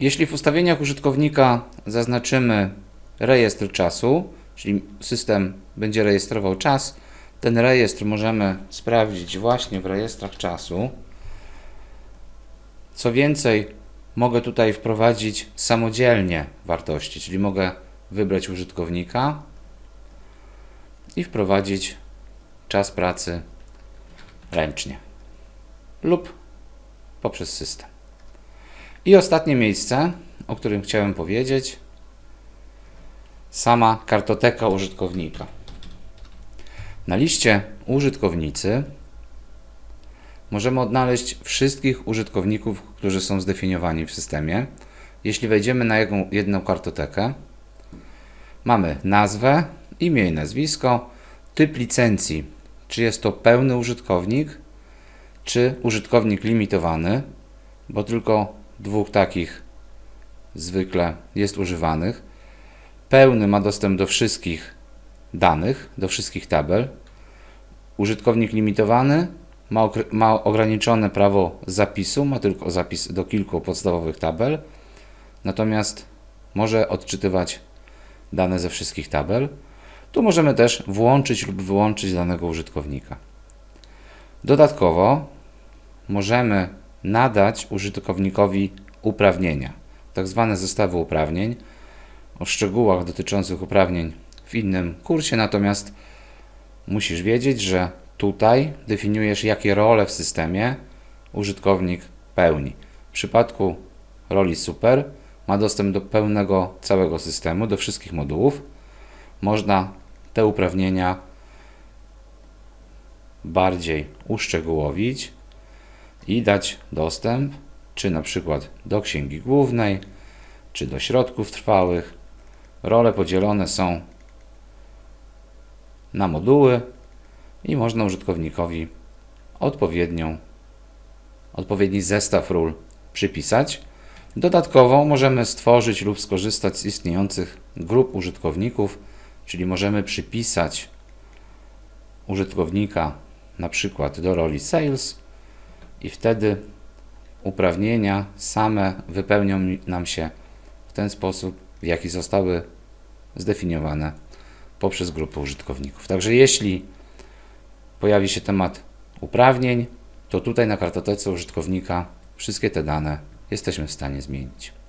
Jeśli w ustawieniach użytkownika zaznaczymy rejestr czasu, czyli system będzie rejestrował czas, ten rejestr możemy sprawdzić właśnie w rejestrach czasu. Co więcej, mogę tutaj wprowadzić samodzielnie wartości, czyli mogę wybrać użytkownika i wprowadzić czas pracy ręcznie lub poprzez system. I ostatnie miejsce, o którym chciałem powiedzieć, sama kartoteka użytkownika. Na liście użytkownicy możemy odnaleźć wszystkich użytkowników, którzy są zdefiniowani w systemie. Jeśli wejdziemy na jedną, jedną kartotekę, mamy nazwę, imię i nazwisko, typ licencji, czy jest to pełny użytkownik, czy użytkownik limitowany, bo tylko dwóch takich zwykle jest używanych. Pełny ma dostęp do wszystkich danych, do wszystkich tabel. Użytkownik limitowany ma, ma ograniczone prawo zapisu, ma tylko zapis do kilku podstawowych tabel, natomiast może odczytywać dane ze wszystkich tabel. Tu możemy też włączyć lub wyłączyć danego użytkownika. Dodatkowo możemy nadać użytkownikowi uprawnienia, tak zwane zestawy uprawnień. O szczegółach dotyczących uprawnień w innym kursie, natomiast musisz wiedzieć, że tutaj definiujesz, jakie role w systemie użytkownik pełni. W przypadku roli super ma dostęp do pełnego całego systemu, do wszystkich modułów. Można te uprawnienia bardziej uszczegółowić i dać dostęp, czy na przykład do księgi głównej, czy do środków trwałych. Role podzielone są na moduły i można użytkownikowi odpowiednią, odpowiedni zestaw ról przypisać. Dodatkowo możemy stworzyć lub skorzystać z istniejących grup użytkowników, czyli możemy przypisać użytkownika na przykład do roli sales i wtedy uprawnienia same wypełnią nam się w ten sposób, w jaki zostały zdefiniowane poprzez grupę użytkowników. Także jeśli pojawi się temat uprawnień, to tutaj na kartotece użytkownika wszystkie te dane jesteśmy w stanie zmienić.